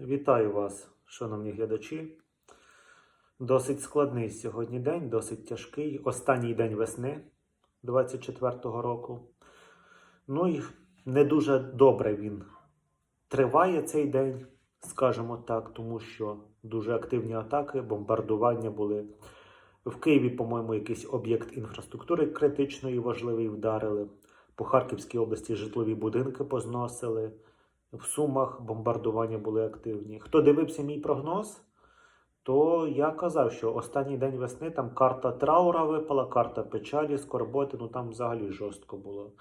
Вітаю вас, шановні глядачі. Досить складний сьогодні день, досить тяжкий. Останній день весни 24-го року. Ну і не дуже добре він триває цей день, скажімо так, тому що дуже активні атаки, бомбардування були. В Києві, по-моєму, якийсь об'єкт інфраструктури критичної важливий вдарили. По Харківській області житлові будинки позносили. В Сумах бомбардування були активні. Хто дивився мій прогноз, то я казав, що останній день весни там карта траура випала, карта печалі, скорботи, ну там взагалі жорстко було.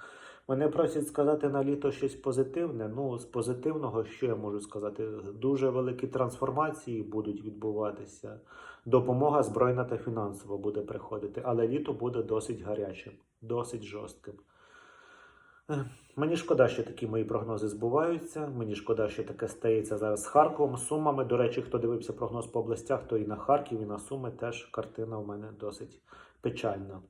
Мене просять сказати на літо щось позитивне. Ну, з позитивного, що я можу сказати? Дуже великі трансформації будуть відбуватися. Допомога збройна та фінансова буде приходити, але літо буде досить гарячим, досить жорстким. Ех, Мені шкода, що такі мої прогнози збуваються. Мені шкода, що таке стається зараз з Харковом, Сумами. До речі, хто дивився прогноз по областях, то і на Харків, і на Суми теж картина у мене досить печальна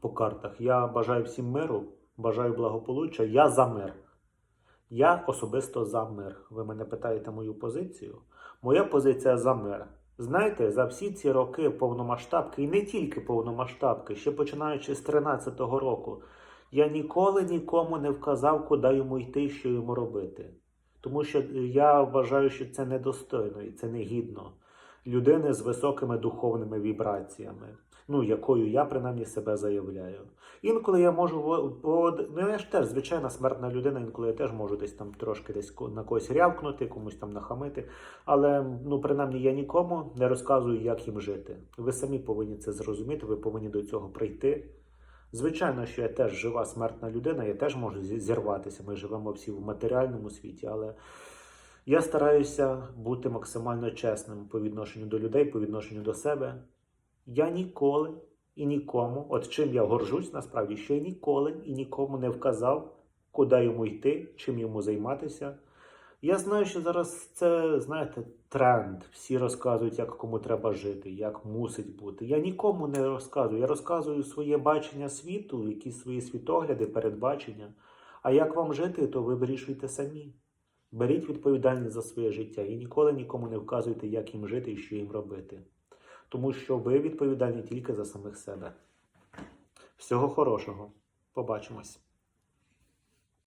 по картах. Я бажаю всім миру, бажаю благополуччя. Я за мир. Я особисто за мир. Ви мене питаєте мою позицію. Моя позиція за мир. Знаєте, за всі ці роки повномасштабки, і не тільки повномасштабки, ще починаючи з 13-го року. Я ніколи нікому не вказав, куди йому йти що йому робити. Тому що я вважаю, що це недостойно і це негідно людини з високими духовними вібраціями, ну, якою я принаймні себе заявляю. Інколи я можу ну, я ж теж звичайна смертна людина, інколи я теж можу десь там трошки десь на когось рявкнути, комусь там нахамити. Але ну, принаймні я нікому не розказую, як їм жити. Ви самі повинні це зрозуміти, ви повинні до цього прийти. Звичайно, що я теж жива смертна людина, я теж можу зірватися. Ми живемо всі в матеріальному світі, але я стараюся бути максимально чесним по відношенню до людей, по відношенню до себе. Я ніколи і нікому, от чим я горжусь насправді, що я ніколи і нікому не вказав, куди йому йти, чим йому займатися. Я знаю, що зараз це, знаєте, тренд. Всі розказують, як кому треба жити, як мусить бути. Я нікому не розказую. Я розказую своє бачення світу, якісь свої світогляди, передбачення. А як вам жити, то ви вирішуйте самі. Беріть відповідальність за своє життя і ніколи нікому не вказуйте, як їм жити і що їм робити. Тому що ви відповідальні тільки за самих себе. Всього хорошого. Побачимось.